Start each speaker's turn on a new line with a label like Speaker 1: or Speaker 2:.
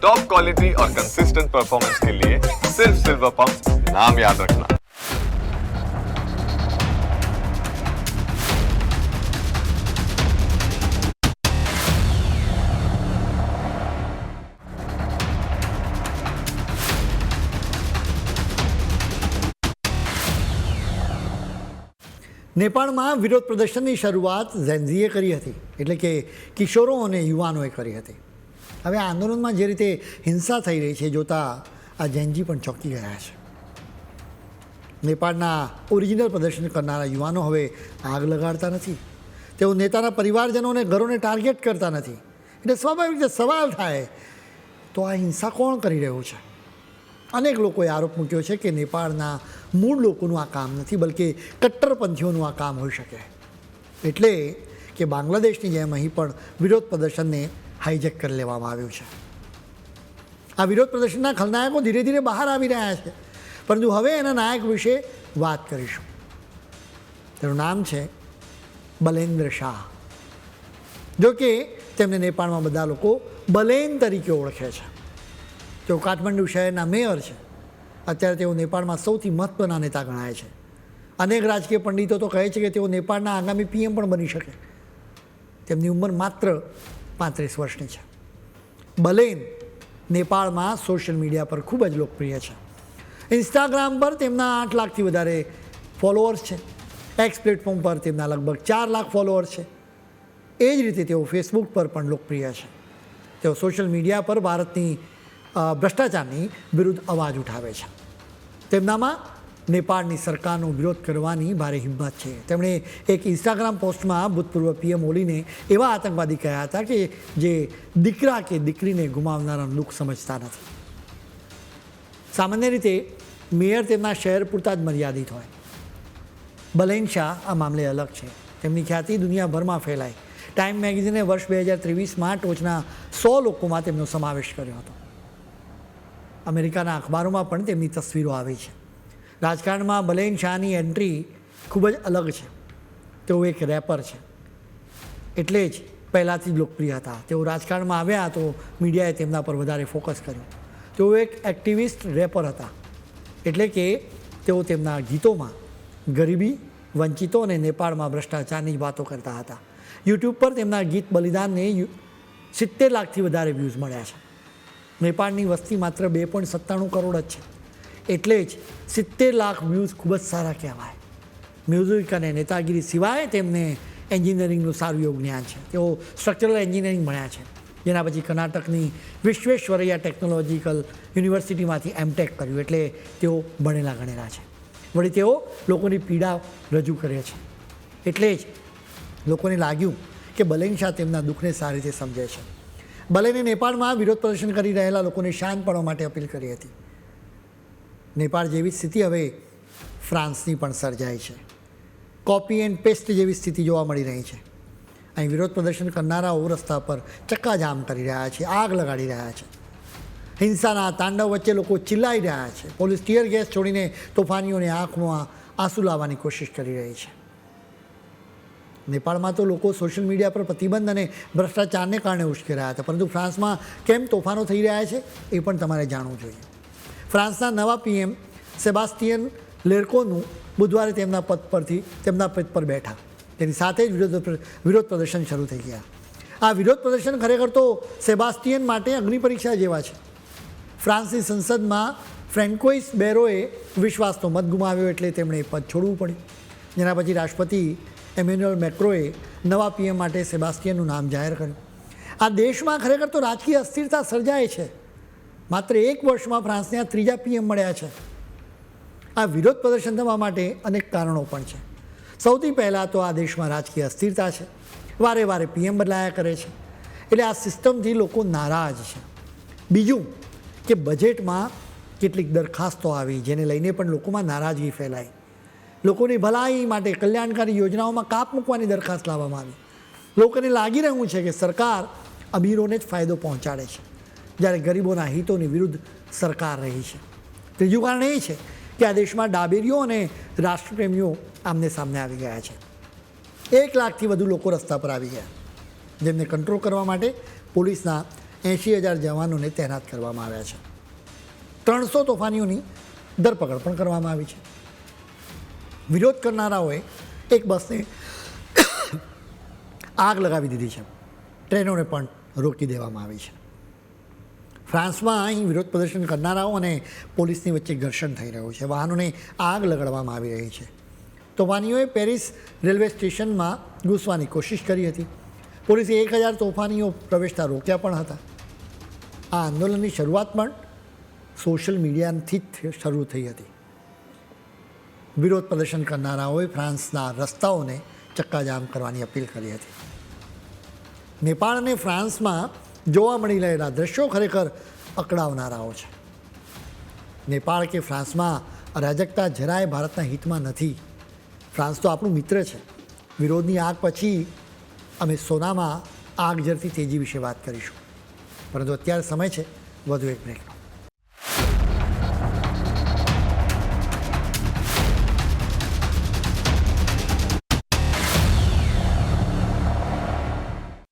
Speaker 1: Top quality और consistent performance के लिए सिर्फ सिल्वर पंप नाम याद रखना
Speaker 2: નેપાળમાં વિરોધ પ્રદર્શનની શરૂઆત ઝેન્ઝીએ કરી હતી એટલે કે કિશોરો અને યુવાનોએ કરી હતી હવે આંદોલનમાં જે રીતે હિંસા થઈ રહી છે, જોતા આ જૈનજી પણ ચોંકી ગયા છે. નેપાળના ઓરિજિનલ પ્રદર્શન કરનારા યુવાનો હવે આગ લગાડતા નથી. તેઓ નેતાના પરિવારજનોને ઘરોને ટાર્ગેટ કરતા નથી. એટલે સ્વાભાવિક રીતે સવાલ થાય, તો આ હિંસા કોણ કરી રહ્યું છે? અનેક લોકોએ આરોપ મૂક્યો છે કે નેપાળના મૂળ લોકોનું આ કામ નથી, બલકે કટ્ટરપંથીઓનું આ કામ હોઈ શકે. એટલે કે બાંગ્લાદેશની જેમ અહીં પણ વિરોધ પ્રદર્શનને હાઈજેક કરી લેવામાં આવ્યું છે. આ વિરોધ પ્રદર્શનના ખલનાયકો ધીરે ધીરે બહાર આવી રહ્યા છે. પરંતુ હવે એના નાયક વિશે વાત કરીશું. તેનું નામ છે બલેન્દ્ર શાહ. જો કે તેમને નેપાળમાં બધા લોકો બલેન તરીકે ઓળખે છે. તેઓ કાઠમંડુ શહેરના મેયર છે. અત્યારે તેઓ નેપાળમાં સૌથી મહત્ત્વના નેતા ગણાય છે. અનેક રાજકીય પંડિતો તો કહે છે કે તેઓ નેપાળના આગામી પીએમ પણ બની શકે. તેમની ઉંમર માત્ર પાંત્રીસ વર્ષની છે. બલેન નેપાળમાં સોશિયલ મીડિયા પર ખૂબ જ લોકપ્રિય છે. ઇન્સ્ટાગ્રામ પર તેમના આઠ લાખથી વધારે ફોલોઅર્સ છે. એક્સ પ્લેટફોર્મ પર તેમના લગભગ ચાર લાખ ફોલોઅર્સ છે. એ જ રીતે તેઓ ફેસબુક પર પણ લોકપ્રિય છે. તેઓ સોશિયલ મીડિયા પર ભારતની ભ્રષ્ટાચારની વિરુદ્ધ અવાજ ઉઠાવે છે. તેમનામાં નેપાળની સરકારનો વિરોધ કરવાની ભારે હિંમત છે. તેમણે એક ઇન્સ્ટાગ્રામ પોસ્ટમાં ભૂતપૂર્વ પીએમ ઓલીને એવા આતંકવાદી કહ્યા હતા કે જે દીકરા કે દીકરીને ગુમાવનારા દુઃખ સમજતા નથી. સામાન્ય રીતે મેયર તેમના શહેર પૂરતા જ મર્યાદિત હોય. બલેન શાહ આ મામલે અલગ છે. તેમની ખ્યાતિ દુનિયાભરમાં ફેલાય. ટાઈમ મેગેઝિને વર્ષ બે હજાર ત્રેવીસમાં ટોચના સો લોકોમાં તેમનો સમાવેશ કર્યો હતો. અમેરિકાના અખબારોમાં પણ તેમની તસવીરો આવી છે. રાજકારણમાં બલેન શાહની એન્ટ્રી ખૂબ જ અલગ છે. તેઓ એક રેપર છે. એટલે જ પહેલાંથી જ લોકપ્રિય હતા. તેઓ રાજકારણમાં આવ્યા તો મીડિયાએ તેમના પર વધારે ફોકસ કર્યું. તેઓ એક એક્ટિવિસ્ટ રેપર હતા. એટલે કે તેઓ તેમના ગીતોમાં ગરીબી, વંચિતો અને નેપાળમાં ભ્રષ્ટાચારની જ વાતો કરતા હતા. યુટ્યુબ પર તેમના ગીત બલિદાનને સિત્તેર લાખથી વધારે વ્યૂઝ મળ્યા છે. નેપાળની વસ્તી માત્ર બે પોઈન્ટ સત્તાણું કરોડ જ છે. એટલે જ સિત્તેર લાખ વ્યૂઝ ખૂબ જ સારા કહેવાય. મ્યુઝિક અને નેતાગીરી સિવાય તેમને એન્જિનિયરિંગનું સારું એવું જ્ઞાન છે. તેઓ સ્ટ્રક્ચરલ એન્જિનિયરિંગ ભણ્યા છે. જેના પછી કર્ણાટકની વિશ્વેશ્વરૈયા ટેકનોલોજીકલ યુનિવર્સિટીમાંથી એમટેક કર્યું એટલે તેઓ ભણેલા ગણેલા છે. વળી તેઓ લોકોની પીડા રજૂ કરે છે. એટલે જ લોકોને લાગ્યું કે બલેન શાહ તેમના દુઃખને સારી રીતે સમજે છે. બલેને નેપાળમાં વિરોધ પ્રદર્શન કરી રહેલા લોકોને શાંત પાડવા માટે અપીલ કરી હતી. નેપાળ જેવી સ્થિતિ હવે ફ્રાન્સની પણ સર્જાઈ છે. કોપી એન્ડ પેસ્ટ જેવી સ્થિતિ જોવા મળી રહી છે. અહીં વિરોધ પ્રદર્શન કરનારાઓ રસ્તા પર ચક્કાજામ કરી રહ્યા છે, આગ લગાડી રહ્યા છે. હિંસાના તાંડવ વચ્ચે લોકો ચિલ્લાઈ રહ્યા છે. પોલીસ ટીયર ગેસ છોડીને તોફાનીઓને આંખમાં આંસુ લાવવાની કોશિશ કરી રહી છે. નેપાળમાં તો લોકો સોશિયલ મીડિયા પર પ્રતિબંધ અને ભ્રષ્ટાચારને કારણે ઉશ્કેરાયા હતા, પરંતુ ફ્રાન્સમાં કેમ તોફાનો થઈ રહ્યા છે એ પણ તમારે જાણવું જોઈએ. ફ્રાન્સના નવા પીએમ સેબાસ્ટિયન લેરકોનું બુધવારે તેમના પદ પરથી તેમના પદ પર બેઠા. તેની સાથે જ વિરોધ વિરોધ પ્રદર્શન શરૂ થઈ ગયા. આ વિરોધ પ્રદર્શન ખરેખર તો સેબાસ્ટિયન માટે અગ્નિ પરીક્ષા જેવા છે. ફ્રાન્સની સંસદમાં ફ્રેન્કોઇસ બેરોએ વિશ્વાસનો મત ગુમાવ્યો એટલે તેમણે પદ છોડવું પડ્યું. જેના પછી રાષ્ટ્રપતિ એમ્યુન્યુઅલ મેક્રોએ નવા પીએમ માટે સેબાસ્ટિયનનું નામ જાહેર કર્યું. આ દેશમાં ખરેખર તો રાજકીય અસ્થિરતા સર્જાય છે. માત્ર એક વર્ષમાં ફ્રાન્સને આ ત્રીજા પીએમ મળ્યા છે. આ વિરોધ પ્રદર્શન થવા માટે અનેક કારણો પણ છે. સૌથી પહેલાં તો આ દેશમાં રાજકીય અસ્થિરતા છે. વારે વારે પીએમ બદલાયા કરે છે. એટલે આ સિસ્ટમથી લોકો નારાજ છે. બીજું કે બજેટમાં કેટલીક દરખાસ્તો આવી જેને લઈને પણ લોકોમાં નારાજગી ફેલાઈ. લોકોની ભલાઈ માટે કલ્યાણકારી યોજનાઓમાં કાપ મૂકવાની દરખાસ્ત લાવવામાં આવી. લોકોને લાગી રહ્યું છે કે સરકાર અમીરોને જ ફાયદો પહોંચાડે છે. જ્યારે ગરીબોના હિતોની વિરુદ્ધ સરકાર રહી છે. ત્રીજું કારણ એ છે કે આ દેશમાં ડાબેરીઓ અને રાષ્ટ્રપ્રેમીઓ આમને સામને આવી ગયા છે. એક લાખથી વધુ લોકો રસ્તા પર આવી ગયા. જેમને કંટ્રોલ કરવા માટે પોલીસના એંશી હજાર જવાનોને તૈનાત કરવામાં આવ્યા છે. ત્રણસો તોફાનીઓની ધરપકડ પણ કરવામાં આવી છે. વિરોધ કરનારાઓએ એક બસને આગ લગાવી દીધી છે. ટ્રેનોને પણ રોકી દેવામાં આવી છે. ફ્રાન્સમાં અહીં વિરોધ પ્રદર્શન કરનારાઓ અને પોલીસની વચ્ચે ઘર્ષણ થઈ રહ્યું છે. વાહનોને આગ લગાડવામાં આવી રહી છે. તોફાનીઓએ પેરિસ રેલવે સ્ટેશનમાં ઘૂસવાની કોશિશ કરી હતી. પોલીસે એક હજાર તોફાનીઓ પ્રવેશતા રોક્યા પણ હતા. આ આંદોલનની શરૂઆત પણ સોશિયલ મીડિયાથી જ શરૂ થઈ હતી. વિરોધ પ્રદર્શન કરનારાઓએ ફ્રાન્સના રસ્તાઓને ચક્કાજામ કરવાની અપીલ કરી હતી. નેપાળ અને ફ્રાન્સમાં જોવા મળી રહેલા દ્રશ્યો ખરેખર અકળાવનારાઓ છે. નેપાળ કે ફ્રાન્સમાં અરાજકતા જરાય ભારતના હિતમાં નથી. ફ્રાન્સ તો આપણું મિત્ર છે. વિરોધની આગ પછી અમે સોનામાં આગ ઝરતી તેજી વિશે વાત કરીશું. પરંતુ અત્યારે સમય છે. વધુ એક બ્રેકનો